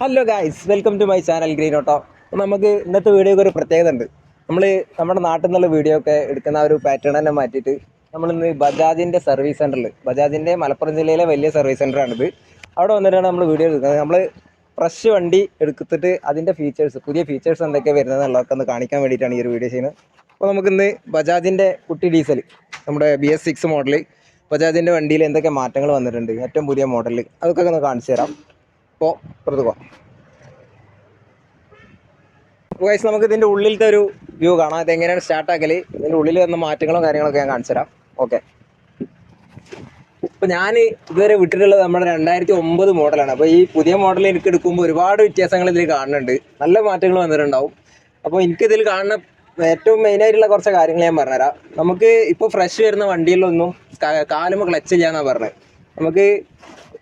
Hello guys welcome to my channel green auto നമുക്ക് ഇന്നത്തെ വീഡിയോക്ക് ഒരു പ്രത്യേകത ഉണ്ട്. നമ്മൾ നമ്മുടെ നാട്ടിൽ നിന്നുള്ള വീഡിയോ ഒക്കെ എടുക്കുന്ന ഒരു പാറ്റേൺ തന്നെ മാറ്റിയിട്ട് നമ്മളിന്ന് ബജാജിന്റെ സർവീസ് സെന്ററിൽ ബജാജിന്റെ മലപ്പുറം ജില്ലയിലെ വലിയ സർവീസ് സെന്ററാണിത് അവിടെ വന്നിട്ടാണ് നമ്മൾ വീഡിയോ എടുക്കുന്നത്. നമ്മൾ ഫ്രഷ് വണ്ടി എടുത്തിട്ട് അതിന്റെ ഫീച്ചേഴ്സ് പുതിയ ഫീച്ചേഴ്സ് എന്തൊക്കെ വരുന്നത് എന്നുള്ളതൊക്കെ ഒന്ന് കാണിക്കാൻ വേണ്ടിയിട്ടാണ് ഈ ഒരു വീഡിയോ ചെയ്യുന്നത്. അപ്പോൾ നമുക്കിന്ന് ബജാജിന്റെ കുട്ടി ഡീസൽ നമ്മുടെ ബി എസ് സിക്സ് മോഡൽ ബജാജിന്റെ വണ്ടിയിൽ എന്തൊക്കെ മാറ്റങ്ങൾ വന്നിട്ടുണ്ട് ഏറ്റവും പുതിയ മോഡലിൽ അതൊക്കെ ഒന്ന് കാണിച്ചു തരാം. അപ്പോൾ പുറത്ത് പോവാം ഗൈസ് നമുക്ക് ഇതിന്റെ ഉള്ളിലത്തെ ഒരു വ്യൂ കാണാം. ഇത് എങ്ങനെയാണ് സ്റ്റാർട്ട് ആക്കൽ? ഇതിന്റെ ഉള്ളിൽ വന്ന മാറ്റങ്ങളും കാര്യങ്ങളൊക്കെ ഞാൻ കാണിച്ചു തരാം. ഓക്കെ ഇപ്പൊ ഞാൻ ഇതുവരെ വിട്ടിട്ടുള്ളത് നമ്മുടെ രണ്ടായിരത്തി ഒമ്പത് മോഡലാണ് അപ്പോൾ ഈ പുതിയ മോഡൽ എനിക്ക് എടുക്കുമ്പോൾ ഒരുപാട് വ്യത്യാസങ്ങൾ ഇതിൽ കാണുന്നുണ്ട്. നല്ല മാറ്റങ്ങൾ വന്നിട്ടുണ്ടാവും. അപ്പോൾ എനിക്കിതിൽ കാണുന്ന ഏറ്റവും മെയിനായിട്ടുള്ള കുറച്ച് കാര്യങ്ങൾ ഞാൻ പറഞ്ഞുതരാം. നമുക്ക് ഇപ്പോൾ ഫ്രഷ് വരുന്ന വണ്ടിയിലൊന്നും കാലുമ്പോൾ ക്ലച്ച് ചെയ്യാന്നാണ് പറഞ്ഞത് നമുക്ക്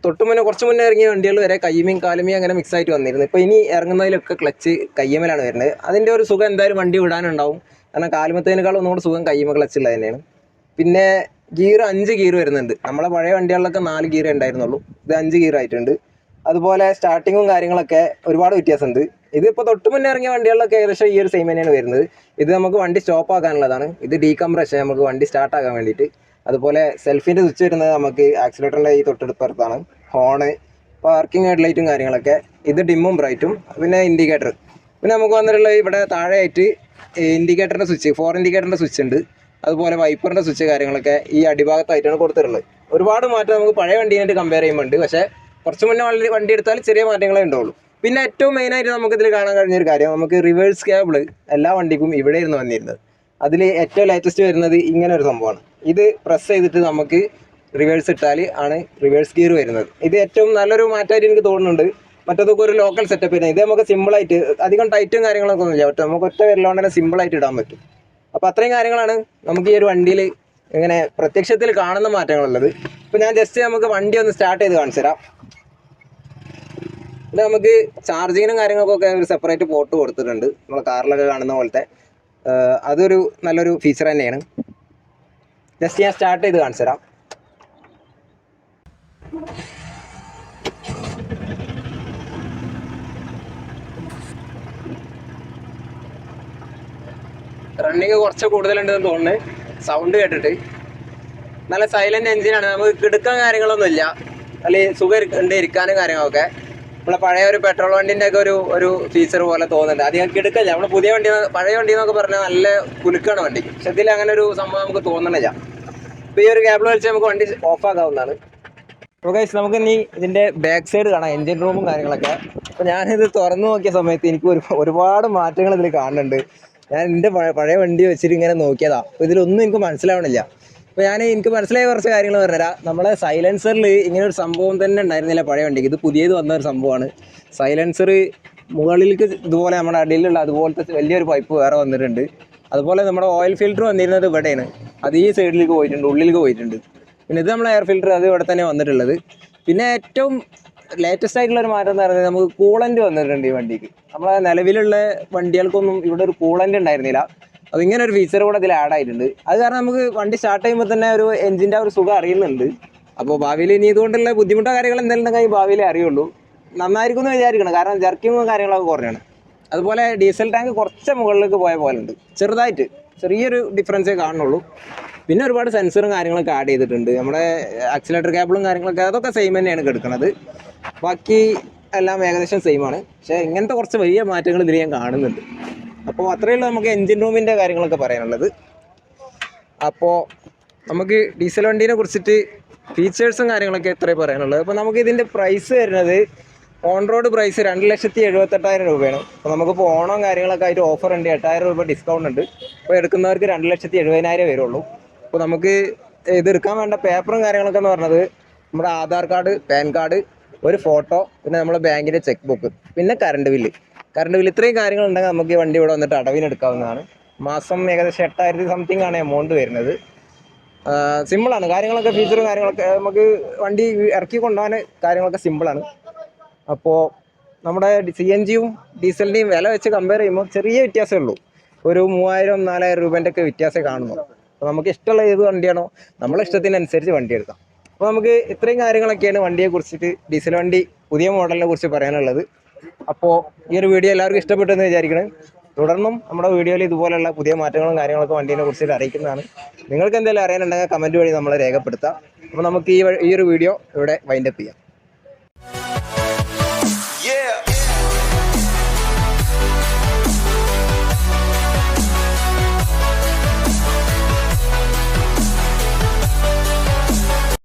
തൊട്ട് മുന്നേ കുറച്ച് മുന്നേ ഇറങ്ങിയ വണ്ടികൾ വരെ കയ്യമേയും കാലുമേയും അങ്ങനെ മിക്സ് ആയിട്ട് വന്നിരുന്നു. ഇപ്പോൾ ഇനി ഇറങ്ങുന്നതിലൊക്കെ ക്ലച്ച് കയ്യമലാണ് വരുന്നത്. അതിന്റെ ഒരു സുഖം എന്തായാലും വണ്ടി വിടാനുണ്ടാവും. കാരണം കാലുമത്തേനേക്കാളും ഒന്നുകൂടെ സുഖം കയ്യമ ക്ലച്ച് ഉള്ളത് തന്നെയാണ്. പിന്നെ ഗിയർ അഞ്ച് ഗിയർ വരുന്നുണ്ട്. നമ്മളെ പഴയ വണ്ടികളിലൊക്കെ നാല് ഗിയർ ഉണ്ടായിരുന്നുള്ളൂ. ഇത് അഞ്ച് ഗിയർ ആയിട്ടുണ്ട്. അതുപോലെ സ്റ്റാർട്ടിങ്ങും കാര്യങ്ങളൊക്കെ ഒരുപാട് വ്യത്യാസമുണ്ട്. ഇതിപ്പോൾ തൊട്ട് മുന്നേ ഇറങ്ങിയ വണ്ടികളിലൊക്കെ ഏകദേശം ഈ ഒരു സെയിം തന്നെയാണ് വരുന്നത്. ഇത് നമുക്ക് വണ്ടി സ്റ്റോപ്പ് ആക്കാനുള്ളതാണ്. ഇത് ഡീകംപ്രഷൻ നമുക്ക് വണ്ടി സ്റ്റാർട്ടാക്കാൻ വേണ്ടിയിട്ട്. അതുപോലെ സെൽഫിന്റെ സ്വിച്ച് വരുന്നത് നമുക്ക് ആക്സിലേറ്ററിന്റെ ഈ തൊട്ടടുപ്പുറത്താണ്. ഹോണ് പാർക്കിംഗ് ഹെഡ് ലൈറ്റും കാര്യങ്ങളൊക്കെ. ഇത് ഡിമ്മും ബ്രൈറ്റും പിന്നെ ഇൻഡിക്കേറ്റർ പിന്നെ നമുക്ക് വന്നിട്ടുള്ള ഇവിടെ താഴെയായിട്ട് ഇൻഡിക്കേറ്ററിന്റെ സ്വിച്ച് ഫോർ ഇൻഡിക്കേറ്ററിന്റെ സ്വിച്ച് ഉണ്ട്. അതുപോലെ വൈപ്പറിന്റെ സ്വിച്ച് കാര്യങ്ങളൊക്കെ ഈ അടിഭാഗത്തായിട്ടാണ് കൊടുത്തിട്ടുള്ളത്. ഒരുപാട് മാറ്റം നമുക്ക് പഴയ വണ്ടീനായിട്ട് കമ്പയർ ചെയ്യുമ്പോൾ പക്ഷേ കുറച്ച് മുന്നേ വണ്ടി എടുത്താൽ ചെറിയ മാറ്റങ്ങളേ ഉണ്ടാവുള്ളൂ. പിന്നെ ഏറ്റവും മെയിനായിട്ട് നമുക്കിതിൽ കാണാൻ കഴിഞ്ഞൊരു കാര്യം നമുക്ക് റിവേഴ്സ് കേബിൾ എല്ലാ വണ്ടിക്കും ഇവിടെ ഇരുന്ന് വന്നിരുന്നത്. അതിൽ ഏറ്റവും ലേറ്റസ്റ്റ് വരുന്നത് ഇങ്ങനെ ഒരു സംഭവമാണ്. ഇത് പ്രസ് ചെയ്തിട്ട് നമുക്ക് റിവേഴ്സ് ഇട്ടാൽ ആണ് റിവേഴ്സ് ഗിയർ വരുന്നത്. ഇത് ഏറ്റവും നല്ലൊരു മാറ്റമായിട്ട് എനിക്ക് തോന്നുന്നുണ്ട്. മറ്റേതൊക്കെ ഒരു ലോക്കൽ സെറ്റപ്പ് തന്നെ. ഇത് നമുക്ക് സിമ്പിളായിട്ട് അധികം ടൈറ്റും കാര്യങ്ങളൊക്കെ ഒന്നുമില്ല. ഒറ്റ നമുക്ക് ഒറ്റ വരലോണ്ട് തന്നെ സിമ്പിളായിട്ട് ഇടാൻ പറ്റും. അപ്പോൾ അത്രയും കാര്യങ്ങളാണ് നമുക്ക് ഈ ഒരു വണ്ടിയിൽ ഇങ്ങനെ പ്രത്യക്ഷത്തിൽ കാണുന്ന മാറ്റങ്ങളുള്ളത്. ഇപ്പോൾ ഞാൻ ജസ്റ്റ് നമുക്ക് വണ്ടി ഒന്ന് സ്റ്റാർട്ട് ചെയ്ത് കാണിച്ചു തരാം. നമുക്ക് ചാർജിങ്ങിനും കാര്യങ്ങൾക്കൊക്കെ ഒരു സെപ്പറേറ്റ് പോർട്ട് കൊടുത്തിട്ടുണ്ട്. നമ്മൾ കാറിലൊക്കെ കാണുന്ന പോലത്തെ. അതൊരു നല്ലൊരു ഫീച്ചർ തന്നെയാണ്. ജസ്റ്റ് ഞാൻ സ്റ്റാർട്ട് ചെയ്ത് കാണിച്ചു തരാം. റണ്ണിങ് കുറച്ച് കൂടുതലുണ്ടെന്ന് തോന്നുന്നു. സൗണ്ട് കേട്ടിട്ട്. നല്ല സൈലന്റ് എഞ്ചിനാണ് നമുക്ക് കിടുക്കാൻ കാര്യങ്ങളൊന്നും ഇല്ല അല്ലെങ്കിൽ സുഖം ഇരിക്കാനും കാര്യങ്ങളൊക്കെ. നമ്മളെ പഴയ ഒരു പെട്രോൾ വണ്ടിന്റെ ഒക്കെ ഒരു ഒരു ഫീച്ചർ പോലെ തോന്നുന്നുണ്ട്. അധികം കിടുക്കല്ല. നമ്മൾ പുതിയ വണ്ടി പഴയ വണ്ടി എന്നൊക്കെ പറഞ്ഞാൽ നല്ല കുലുക്കാണ് വണ്ടി. പക്ഷെ ഇതിൽ അങ്ങനെ ഒരു സംഭവം നമുക്ക് തോന്നണില്ല. ഇപ്പൊ ഈ ഒരു ക്യാബിൾ വലിച്ച് നമുക്ക് വണ്ടി ഓഫ് ആക്കാവുന്നതാണ്. അപ്പോൾ ഗൈസ് നമുക്ക് ഇനി ഇതിന്റെ ബാക്ക് സൈഡ് കാണാം എൻജിൻ റൂമും കാര്യങ്ങളൊക്കെ. അപ്പോൾ ഞാനിത് തുറന്നു നോക്കിയ സമയത്ത് എനിക്ക് ഒരു ഒരുപാട് മാറ്റങ്ങൾ ഇതിൽ കാണുന്നുണ്ട്. ഞാൻ എന്റെ പഴയ വണ്ടി വെച്ചിട്ട് ഇങ്ങനെ നോക്കിയതാ. അപ്പോൾ ഇതിലൊന്നും എനിക്ക് മനസ്സിലാവണില്ല. അപ്പോൾ ഞാൻ എനിക്ക് മനസ്സിലായ കുറച്ച് കാര്യങ്ങൾ പറഞ്ഞുതരാം. നമ്മളെ സൈലൻസറിൽ ഇങ്ങനെ ഒരു സംഭവം തന്നെ ഉണ്ടായിരുന്നില്ല പഴയ വണ്ടിക്ക്. ഇത് പുതിയത് വന്ന ഒരു സംഭവമാണ്. സൈലൻസർ മുകളിലേക്ക് ഇതുപോലെ നമ്മുടെ അടിയിലുള്ള അതുപോലത്തെ വലിയൊരു പൈപ്പ് വേറെ വന്നിട്ടുണ്ട്. അതുപോലെ നമ്മുടെ ഓയിൽ ഫിൽറ്റർ വന്നിരുന്നത് ഇവിടെയാണ്. അത് ഈ സൈഡിലേക്ക് പോയിട്ടുണ്ട് ഉള്ളിലേക്ക് പോയിട്ടുണ്ട്. പിന്നെ ഇത് നമ്മളെ എയർ ഫിൽറ്റർ അത് ഇവിടെ തന്നെ വന്നിട്ടുള്ളത്. പിന്നെ ഏറ്റവും ലേറ്റസ്റ്റ് ആയിട്ടുള്ള ഒരു മാറ്റം എന്ന് പറയുന്നത് നമുക്ക് കൂളന്റ് വന്നിട്ടുണ്ട് ഈ വണ്ടിക്ക്. നമ്മളെ നിലവിലുള്ള വണ്ടികൾക്കൊന്നും ഇവിടെ ഒരു കൂളന്റ് ഉണ്ടായിരുന്നില്ല. അപ്പോൾ ഇങ്ങനെ ഒരു ഫീച്ചർ കൂടെ ഇതിൽ ആഡ് ആയിട്ടുണ്ട്. അത് കാരണം നമുക്ക് വണ്ടി സ്റ്റാർട്ട് ചെയ്യുമ്പോൾ തന്നെ ഒരു എഞ്ചിന്റെ ഒരു സുഖം അറിയുന്നുണ്ട്. അപ്പോൾ ഭാവിയിൽ ഇനി ഇതുകൊണ്ടുള്ള ബുദ്ധിമുട്ടോ കാര്യങ്ങൾ എന്തെങ്കിലും ഭാവിയിൽ അറിയുള്ളൂ. നന്നായിരിക്കും എന്ന് വിചാരിക്കണം. കാരണം ജർക്കിങ്ങും കാര്യങ്ങളൊക്കെ കുറഞ്ഞാണ്. അതുപോലെ ഡീസൽ ടാങ്ക് കുറച്ച് മുകളിലേക്ക് പോയ പോലെ ഉണ്ട്. ചെറുതായിട്ട് ചെറിയൊരു ഡിഫറൻസേ കാണുന്നുള്ളൂ. പിന്നെ ഒരുപാട് സെൻസറും കാര്യങ്ങളൊക്കെ ആഡ് ചെയ്തിട്ടുണ്ട്. നമ്മുടെ ആക്സിലേറ്റർ കേബിളും കാര്യങ്ങളൊക്കെ അതൊക്കെ സെയിം തന്നെയാണ് കിടക്കുന്നത് ബാക്കി എല്ലാം ഏകദേശം സെയിം ആണ്. പക്ഷേ ഇങ്ങനത്തെ കുറച്ച് വലിയ മാറ്റങ്ങൾ ഇതിൽ ഞാൻ കാണുന്നുണ്ട്. അപ്പോൾ അത്രയേ ഉള്ളൂ നമുക്ക് എൻജിൻ റൂമിന്റെ കാര്യങ്ങളൊക്കെ പറയാനുള്ളത്. അപ്പോൾ നമുക്ക് ഡീസൽ വണ്ടീനെ കുറിച്ചിട്ട് ഫീച്ചേഴ്സും കാര്യങ്ങളൊക്കെ എത്രയും പറയാനുള്ളത്. അപ്പോൾ നമുക്ക് ഇതിന്റെ പ്രൈസ് വരുന്നത് ഓൺ റോഡ് പ്രൈസ് രണ്ട് ലക്ഷത്തി എഴുപത്തെട്ടായിരം രൂപയാണ്. അപ്പോൾ നമുക്കിപ്പോൾ ഓണം കാര്യങ്ങളൊക്കെ ആയിട്ട് ഓഫർ ഉണ്ട്. എട്ടായിരം രൂപ ഡിസ്കൗണ്ട് ഉണ്ട്. അപ്പോൾ എടുക്കുന്നവർക്ക് രണ്ട് ലക്ഷത്തി എഴുപതിനായിരം വരുള്ളൂ. അപ്പോൾ നമുക്ക് ഇതെടുക്കാൻ വേണ്ട പേപ്പറും കാര്യങ്ങളൊക്കെ എന്ന് പറഞ്ഞത് നമ്മുടെ ആധാർ കാർഡ് പാൻ കാർഡ് ഒരു ഫോട്ടോ പിന്നെ നമ്മുടെ ബാങ്കിന്റെ ചെക്ക് ബുക്ക് പിന്നെ കറണ്ട് ബില്ല് കറണ്ട് ബില്ല് ഇത്രയും കാര്യങ്ങൾ ഉണ്ടെങ്കിൽ നമുക്ക് ഈ വണ്ടി ഇവിടെ വന്നിട്ട് അടവിന് എടുക്കാവുന്നതാണ് മാസം ഏകദേശം എട്ടായിരത്തി സംതിങ് ആണ് എമൗണ്ട് വരുന്നത്. സിമ്പിളാണ് കാര്യങ്ങളൊക്കെ ഫീച്ചറും കാര്യങ്ങളൊക്കെ നമുക്ക് വണ്ടി ഇറക്കി കൊണ്ടുപോകാൻ കാര്യങ്ങളൊക്കെ സിമ്പിളാണ് അപ്പോൾ നമ്മുടെ സി എൻ ജിയും ഡീസലിന്റെയും വില വെച്ച് കമ്പയർ ചെയ്യുമ്പോൾ ചെറിയ വ്യത്യാസമേ ഉള്ളൂ. ഒരു മൂവായിരം നാലായിരം രൂപേന്റെ ഒക്കെ വ്യത്യാസമേ കാണുന്നു അപ്പോൾ നമുക്ക് ഇഷ്ടമുള്ള ഏത് വണ്ടിയാണോ നമ്മളെ ഇഷ്ടത്തിനനുസരിച്ച് വണ്ടി എടുക്കാം. അപ്പോൾ നമുക്ക് ഇത്രയും കാര്യങ്ങളൊക്കെയാണ് വണ്ടിയെ കുറിച്ചിട്ട് ഡീസൽ വണ്ടി പുതിയ മോഡലിനെ കുറിച്ച് പറയാനുള്ളത്. അപ്പോൾ ഈ ഒരു വീഡിയോ എല്ലാവർക്കും ഇഷ്ടപ്പെട്ടെന്ന് വിചാരിക്കണം. തുടർന്നും നമ്മുടെ വീഡിയോയിൽ ഇതുപോലുള്ള പുതിയ മാറ്റങ്ങളും കാര്യങ്ങളൊക്കെ വണ്ടീനെ കുറിച്ചിട്ട് അറിയിക്കുന്നതാണ്. നിങ്ങൾക്ക് എന്തെങ്കിലും അറിയാനുണ്ടെങ്കിൽ കമന്റ് വഴി നമ്മളെ രേഖപ്പെടുത്താം. അപ്പോൾ നമുക്ക് ഈ ഈ ഒരു വീഡിയോ ഇവിടെ വൈൻഡപ്പ് ചെയ്യാം.